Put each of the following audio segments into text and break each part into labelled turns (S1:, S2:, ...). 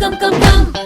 S1: Come come come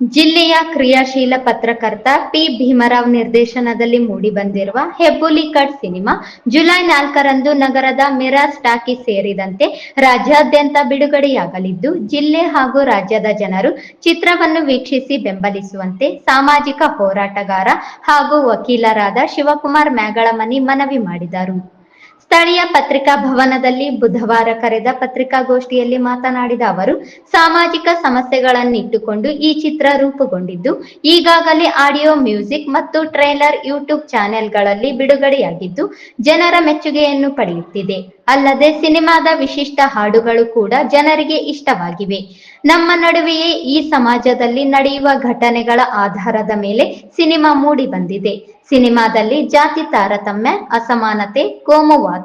S2: ಜಿಲ್ಲೆಯ ಕ್ರಿಯಾಶೀಲ ಪತ್ರಕರ್ತ ಪಿ ಭೀಮರಾವ್ ನಿರ್ದೇಶನದಲ್ಲಿ ಮೂಡಿಬಂದಿರುವ ಹೆಬ್ಬುಲಿ ಕಟ್ ಸಿನಿಮಾ ಜುಲೈ ನಾಲ್ಕರಂದು ನಗರದ ಮಿರಾಸ್ ಟಾಕಿ ಸೇರಿದಂತೆ ರಾಜ್ಯಾದ್ಯಂತ ಬಿಡುಗಡೆಯಾಗಲಿದ್ದು, ಜಿಲ್ಲೆ ಹಾಗೂ ರಾಜ್ಯದ ಜನರು ಚಿತ್ರವನ್ನು ವೀಕ್ಷಿಸಿ ಬೆಂಬಲಿಸುವಂತೆ ಸಾಮಾಜಿಕ ಹೋರಾಟಗಾರ ಹಾಗೂ ವಕೀಲರಾದ ಶಿವಕುಮಾರ್ ಮ್ಯಾಗಳಮನಿ ಮನವಿ ಮಾಡಿದರು. ಸ್ಥಳೀಯ ಪತ್ರಿಕಾ ಭವನದಲ್ಲಿ ಬುಧವಾರ ಕರೆದ ಪತ್ರಿಕಾಗೋಷ್ಠಿಯಲ್ಲಿ ಮಾತನಾಡಿದ ಅವರು, ಸಾಮಾಜಿಕ ಸಮಸ್ಯೆಗಳನ್ನಿಟ್ಟುಕೊಂಡು ಈ ಚಿತ್ರ ರೂಪುಗೊಂಡಿದ್ದು, ಈಗಾಗಲೇ ಆಡಿಯೋ ಮ್ಯೂಸಿಕ್ ಮತ್ತು ಟ್ರೈಲರ್ ಯೂಟ್ಯೂಬ್ ಚಾನೆಲ್ಗಳಲ್ಲಿ ಬಿಡುಗಡೆಯಾಗಿದ್ದು, ಜನರ ಮೆಚ್ಚುಗೆಯನ್ನು ಪಡೆಯುತ್ತಿದೆ. ಅಲ್ಲದೆ ಸಿನಿಮಾದ ವಿಶಿಷ್ಟ ಹಾಡುಗಳು ಕೂಡ ಜನರಿಗೆ ಇಷ್ಟವಾಗಿವೆ. ನಮ್ಮ ನಡುವೆಯೇ ಈ ಸಮಾಜದಲ್ಲಿ ನಡೆಯುವ ಘಟನೆಗಳ ಆಧಾರದ ಮೇಲೆ ಸಿನಿಮಾ ಮೂಡಿ ಬಂದಿದೆ ಸಿನಿಮಾದಲ್ಲಿ ಜಾತಿ ತಾರತಮ್ಯ, ಅಸಮಾನತೆ, ಕೋಮುವಾದ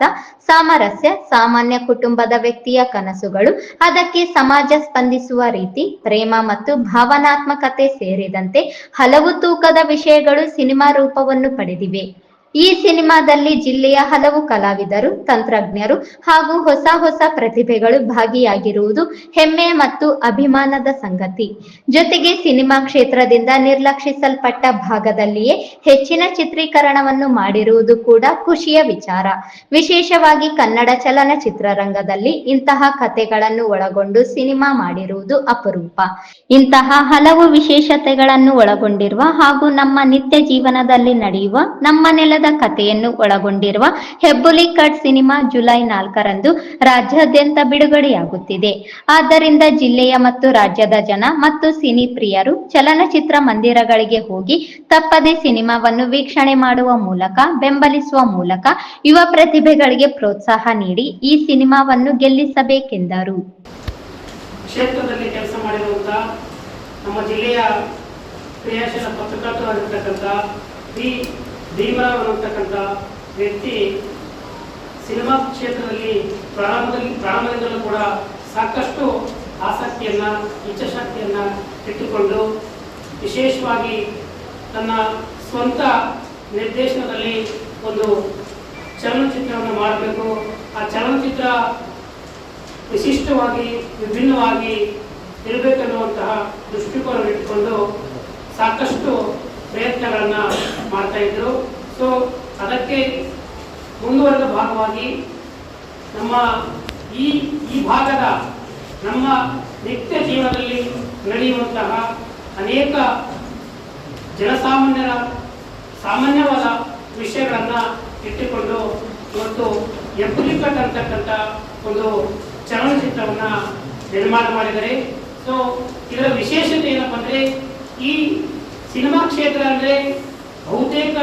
S2: ಸಾಮರಸ್ಯ, ಸಾಮಾನ್ಯ ಕುಟುಂಬದ ವ್ಯಕ್ತಿಯ ಕನಸುಗಳು, ಅದಕ್ಕೆ ಸಮಾಜ ಸ್ಪಂದಿಸುವ ರೀತಿ, ಪ್ರೇಮ ಮತ್ತು ಭಾವನಾತ್ಮಕತೆ ಸೇರಿದಂತೆ ಹಲವು ತೂಕದ ವಿಷಯಗಳು ಸಿನಿಮಾ ರೂಪವನ್ನು ಪಡೆದಿವೆ. ಈ ಸಿನಿಮಾದಲ್ಲಿ ಜಿಲ್ಲೆಯ ಹಲವು ಕಲಾವಿದರು, ತಂತ್ರಜ್ಞರು ಹಾಗೂ ಹೊಸ ಹೊಸ ಪ್ರತಿಭೆಗಳು ಭಾಗಿಯಾಗಿರುವುದು ಹೆಮ್ಮೆ ಮತ್ತು ಅಭಿಮಾನದ ಸಂಗತಿ. ಜೊತೆಗೆ ಸಿನಿಮಾ ಕ್ಷೇತ್ರದಿಂದ ನಿರ್ಲಕ್ಷಿಸಲ್ಪಟ್ಟ ಭಾಗದಲ್ಲಿಯೇ ಹೆಚ್ಚಿನ ಚಿತ್ರೀಕರಣವನ್ನು ಮಾಡಿರುವುದು ಕೂಡ ಖುಷಿಯ ವಿಚಾರ. ವಿಶೇಷವಾಗಿ ಕನ್ನಡ ಚಲನಚಿತ್ರರಂಗದಲ್ಲಿ ಇಂತಹ ಕಥೆಗಳನ್ನು ಒಳಗೊಂಡು ಸಿನಿಮಾ ಮಾಡಿರುವುದು ಅಪರೂಪ. ಇಂತಹ ಹಲವು ವಿಶೇಷತೆಗಳನ್ನು ಒಳಗೊಂಡಿರುವ ಹಾಗೂ ನಮ್ಮ ನಿತ್ಯ ಜೀವನದಲ್ಲಿ ನಡೆಯುವ ನಮ್ಮ ನೆಲದ ಕಥೆಯನ್ನು ಒಳಗೊಂಡಿರುವ ಹೆಬ್ಬುಲಿ ಕಟ್ ಸಿನಿಮಾ ಜುಲೈ ನಾಲ್ಕರಂದು ರಾಜ್ಯಾದ್ಯಂತ ಬಿಡುಗಡೆಯಾಗುತ್ತಿದೆ. ಆದ್ದರಿಂದ ಜಿಲ್ಲೆಯ ಮತ್ತು ರಾಜ್ಯದ ಜನ ಮತ್ತು ಸಿನಿ ಪ್ರಿಯರು ಚಲನಚಿತ್ರ ಮಂದಿರಗಳಿಗೆ ಹೋಗಿ ತಪ್ಪದೆ ಸಿನಿಮಾವನ್ನು ವೀಕ್ಷಣೆ ಮಾಡುವ ಮೂಲಕ, ಬೆಂಬಲಿಸುವ ಮೂಲಕ ಯುವ ಪ್ರತಿಭೆಗಳಿಗೆ ಪ್ರೋತ್ಸಾಹ ನೀಡಿ ಈ ಸಿನಿಮಾವನ್ನು ಗೆಲ್ಲಿಸಬೇಕೆಂದರು.
S3: ಕ್ಷೇತ್ರದಲ್ಲಿ ಕೆಲಸ ಮಾಡಿರುವಂತಹ ನಮ್ಮ ಜಿಲ್ಲೆಯ ಕ್ರಿಯಾಶೀಲ ಪತ್ರಕರ್ತರಾಗಿರ್ತಕ್ಕಂಥ ಬಿ ಭೀಮರಾವ್ ಅನ್ನತಕ್ಕಂಥ ವ್ಯಕ್ತಿ ಸಿನಿಮಾ ಕ್ಷೇತ್ರದಲ್ಲಿ ಪ್ರಾರಂಭದಲ್ಲಿ ಪ್ರಾರಂಭದಿಂದಲೂ ಕೂಡ ಸಾಕಷ್ಟು ಆಸಕ್ತಿಯನ್ನು, ಇಚ್ಛಾಶಕ್ತಿಯನ್ನು ಇಟ್ಟುಕೊಂಡು ವಿಶೇಷವಾಗಿ ತನ್ನ ಸ್ವಂತ ನಿರ್ದೇಶನದಲ್ಲಿ ಒಂದು ಚಲನಚಿತ್ರವನ್ನು ಮಾಡಬೇಕು. ಆ ಚಲನಚಿತ್ರ ವಿಶಿಷ್ಟವಾಗಿ, ವಿಭಿನ್ನವಾಗಿ ಇರಬೇಕನ್ನುವಂತಹ ದೃಷ್ಟಿಕೋನ ಇಟ್ಟುಕೊಂಡು ಸಾಕಷ್ಟು ಪ್ರಯತ್ನಗಳನ್ನು ಮಾಡ್ತಾ ಇದ್ರು. ಸೊ ಅದಕ್ಕೆ ಮುಂದುವರೆದ ಭಾಗವಾಗಿ ನಮ್ಮ ಈ ಈ ಭಾಗದ ನಮ್ಮ ನಿತ್ಯ ಜೀವನದಲ್ಲಿ ನಡೆಯುವಂತಹ ಅನೇಕ ಜನಸಾಮಾನ್ಯರ ಸಾಮಾನ್ಯವಾದ ವಿಷಯಗಳನ್ನು ಇಟ್ಟುಕೊಂಡು ಇವತ್ತು ಎಪ್ಪಲಿಕಟ್ ಅಂತಕ್ಕಂಥ ಒಂದು ಚಲನಚಿತ್ರವನ್ನು ನಿರ್ಮಾಣ ಮಾಡಿದರೆ ಸೊ ಇದರ ವಿಶೇಷತೆ ಏನಪ್ಪ ಅಂದರೆ ಈ ಸಿನಿಮಾ ಕ್ಷೇತ್ರ ಅಂದರೆ ಬಹುತೇಕ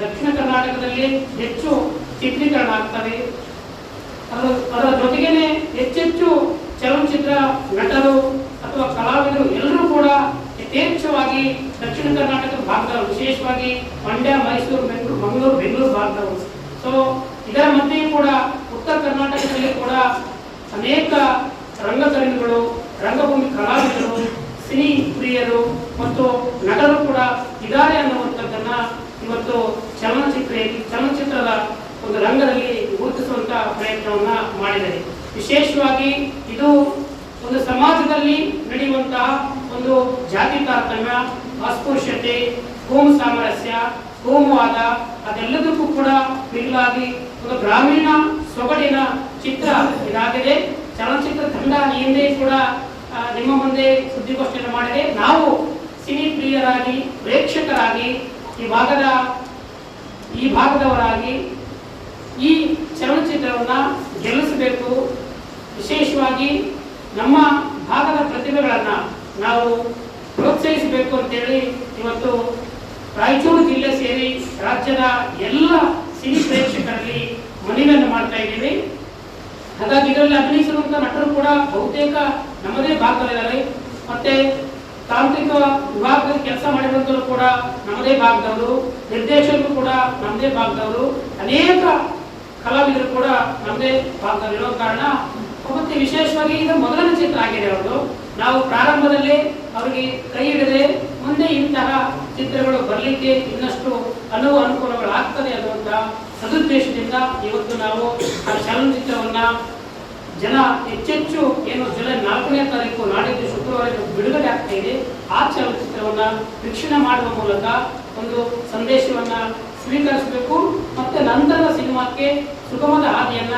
S3: ದಕ್ಷಿಣ ಕರ್ನಾಟಕದಲ್ಲಿ ಹೆಚ್ಚು ಚಿತ್ರೀಕರಣ ಆಗ್ತದೆ. ಅದರ ಅದರ ಜೊತೆಗೇನೆ ಹೆಚ್ಚೆಚ್ಚು ಚಲನಚಿತ್ರ ನಟರು ಅಥವಾ ಕಲಾವಿದರು ಎಲ್ಲರೂ ಕೂಡ ಯಥೇಚ್ಛವಾಗಿ ದಕ್ಷಿಣ ಕರ್ನಾಟಕ ಭಾಗದವರು, ವಿಶೇಷವಾಗಿ ಮಂಡ್ಯ, ಮೈಸೂರು, ಬೆಂಗಳೂರು, ಮಂಗಳೂರು, ಬೆಂಗಳೂರು ಭಾಗದವರು. ಸೊ ಇದರ ಮಧ್ಯೆಯೂ ಕೂಡ ಉತ್ತರ ಕರ್ನಾಟಕದಲ್ಲಿ ಕೂಡ ಅನೇಕ ರಂಗಕರ್ಮಿಗಳು, ರಂಗಭೂಮಿ ಕಲಾವಿದರು ಸಿನಿ ಪ್ರಿಯರು ಮತ್ತು ನಟರು ಕೂಡ ಇದ್ದಾರೆ ಅನ್ನುವಂಥದ್ದನ್ನ ಇವತ್ತು ಚಲನಚಿತ್ರ ಚಲನಚಿತ್ರದ ಒಂದು ರಂಗದಲ್ಲಿ ಗುರುತಿಸುವಂತ ಪ್ರಯತ್ನವನ್ನ ಮಾಡಿದ್ದಾರೆ. ವಿಶೇಷವಾಗಿ ಇದು ಒಂದು ಸಮಾಜದಲ್ಲಿ ನಡೆಯುವಂತಹ ಒಂದು ಜಾತಿ ತಾರತಮ್ಯ, ಅಸ್ಪೃಶ್ಯತೆ ಕೋಮು ಸಾಮರಸ್ಯ ಕೋಮುವಾದ ಅದೆಲ್ಲದಕ್ಕೂ ಕೂಡ ಮಿಗಿಲಾಗಿ ಒಂದು ಗ್ರಾಮೀಣ ಸೊಗಡಿನ ಚಿತ್ರ ಇದಾಗಿದೆ. ಚಲನಚಿತ್ರ ತಂಡ ಕೂಡ ನಿಮ್ಮ ಮುಂದೆ ಸುದ್ದಿಗೋಷ್ಠಿಯನ್ನು ಮಾಡಿದೆ. ನಾವು ಸಿನಿ ಪ್ರಿಯರಾಗಿ, ಪ್ರೇಕ್ಷಕರಾಗಿ ಈ ಭಾಗದ, ಈ ಭಾಗದವರಾಗಿ ಈ ಚಲನಚಿತ್ರವನ್ನ ಗೆಲ್ಲಿಸಬೇಕು. ವಿಶೇಷವಾಗಿ ನಮ್ಮ ಭಾಗದ ಪ್ರತಿಭೆಗಳನ್ನು ನಾವು ಪ್ರೋತ್ಸಾಹಿಸಬೇಕು ಅಂತೇಳಿ ಇವತ್ತು ರಾಯಚೂರು ಜಿಲ್ಲೆ ಸೇರಿ ರಾಜ್ಯದ ಎಲ್ಲ ಸಿನಿ ಪ್ರೇಕ್ಷಕರಲ್ಲಿ ಮನವಿಯನ್ನು ಮಾಡ್ತಾ ಇದ್ದೀವಿ. ಹಾಗಾಗಿ ಇದರಲ್ಲಿ ಅಭಿನಯಿಸಿರುವಂಥ ನಟರು ಕೂಡ ಬಹುತೇಕ ನಮ್ಮದೇ ಭಾಗದಲ್ಲಿದ್ದಾರೆ. ಮತ್ತೆ ತಾಂತ್ರಿಕ ವಿಭಾಗದಲ್ಲಿ ಕೆಲಸ ಮಾಡಿದಂತರೂ ಕೂಡ ನಮ್ಮದೇ ಭಾಗದವರು, ನಿರ್ದೇಶಕರು ಕೂಡ ನಮ್ಮದೇ ಭಾಗದವರು, ಅನೇಕ ಕಲಾವಿದರು ಕೂಡ ನಮ್ಮದೇ ಭಾಗದಲ್ಲಿರೋ ಕಾರಣ ಮತ್ತೆ ವಿಶೇಷವಾಗಿ ಇದು ಮೊದಲನೇ ಚಿತ್ರ ಆಗಿದೆ ಅವರು ನಾವು ಪ್ರಾರಂಭದಲ್ಲಿ ಅವರಿಗೆ ಕೈ ಹಿಡದೆ ಮುಂದೆ ಇಂತಹ ಚಿತ್ರಗಳು ಬರಲಿಕ್ಕೆ ಇನ್ನಷ್ಟು ಅನುವು ಅನುಕೂಲಗಳು ಆಗ್ತದೆ ಅನ್ನುವಂತಹ ಸದುದ್ದೇಶದಿಂದ ಇವತ್ತು ನಾವು ಆ ಚಲನಚಿತ್ರವನ್ನ ಜನ ಹೆಚ್ಚೆಚ್ಚು ಏನು ಜುಲೈ ನಾಲ್ಕನೇ ತಾರೀಕು ನಾಡಿದ್ದು ಶುಕ್ರವಾರ ಬಿಡುಗಡೆ ಆಗ್ತಾ ಇದೆ. ಆ ಚಲನಚಿತ್ರವನ್ನ ವೀಕ್ಷಣೆ ಮಾಡುವ ಮೂಲಕ ಒಂದು ಸಂದೇಶವನ್ನ ಸ್ವೀಕರಿಸಬೇಕು. ಮತ್ತೆ ನಂತರದ ಸಿನಿಮಾಕ್ಕೆ ಸುಗಮದ ಹಾದಿಯನ್ನ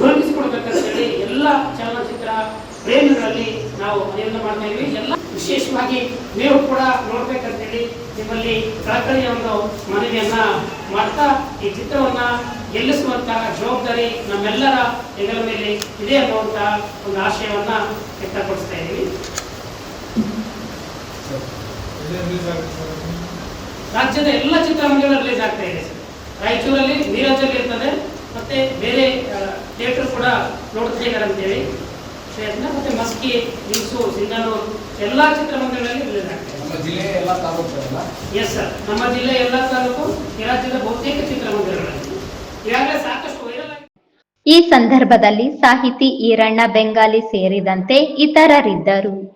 S3: ರೂಪಿಸಿಕೊಡ್ಬೇಕಂತ ಹೇಳಿ ಎಲ್ಲ ಚಲನಚಿತ್ರ ಪ್ರೇಮಿಗಳಲ್ಲಿ ನಾವು ಅಧ್ಯಯನ ಮಾಡ್ತಾ ಇದ್ವಿ. ಎಲ್ಲ ವಿಶೇಷವಾಗಿ ನೀವು ಕೂಡ ನೋಡ್ಬೇಕಂತೇಳಿ ನಿಮ್ಮಲ್ಲಿ ಕಳಕಳಿಯ ಒಂದು ಮನವಿಯನ್ನ ಮಾಡ್ತಾ ಈ ಚಿತ್ರವನ್ನ ಗೆಲ್ಲಿಸುವಂತಹ ಜವಾಬ್ದಾರಿ ನಮ್ಮೆಲ್ಲರ ಹೆಗಲ ಮೇಲೆ ಇದೆ ಅನ್ನುವಂತಹ ಒಂದು ಆಶಯವನ್ನ ವ್ಯಕ್ತಪಡಿಸ್ತಾ ಇದ್ದೀವಿ. ರಾಜ್ಯದ ಎಲ್ಲ ಚಿತ್ರಮಂದಿರಗಳು ರಿಲೀಸ್ ಆಗ್ತಾ ಇದೆ ಸರ್. ರಾಯಚೂರಲ್ಲಿ ನೀರಜಲ್ಲಿ ಇರ್ತದೆ, ಮತ್ತೆ ಬೇರೆ ಥಿಯೇಟರ್ ಕೂಡ ನೋಡ್ತಾ ಇದ್ದಾರೆ ಅಂತೇಳಿ ಮತ್ತೆ ಮಸ್ಕಿ ನಿಲ್ಸು ಸಿಂಧನೂರು ಎಲ್ಲ ಚಿತ್ರಮಂದಿರಗಳಲ್ಲಿ ರಿಲೀಸ್ ಇದೆ.
S1: ಜಿಲ್ಲೆಯ ಎಲ್ಲ ತಾಲೂಕುಗಳಲ್ಲ?
S3: ಎಸ್ ಸರ್ ನಮ್ಮ ಜಿಲ್ಲೆ ಎಲ್ಲ ತಾಲೂಕು ರಾಜ್ಯದ ಬಹುತೇಕ ಚಿತ್ರಮಂದಿರಗಳಲ್ಲಿ. ಈಗಾಗಲೇ ಸಾಕಷ್ಟು ವೈರಲ್
S2: ಈ ಸಂದರ್ಭದಲ್ಲಿ ಸಾಹಿತಿ ಈರಣ್ಣ ಬೆಂಗಾಲಿ ಸೇರಿದಂತೆ ಇತರರಿದ್ದರು.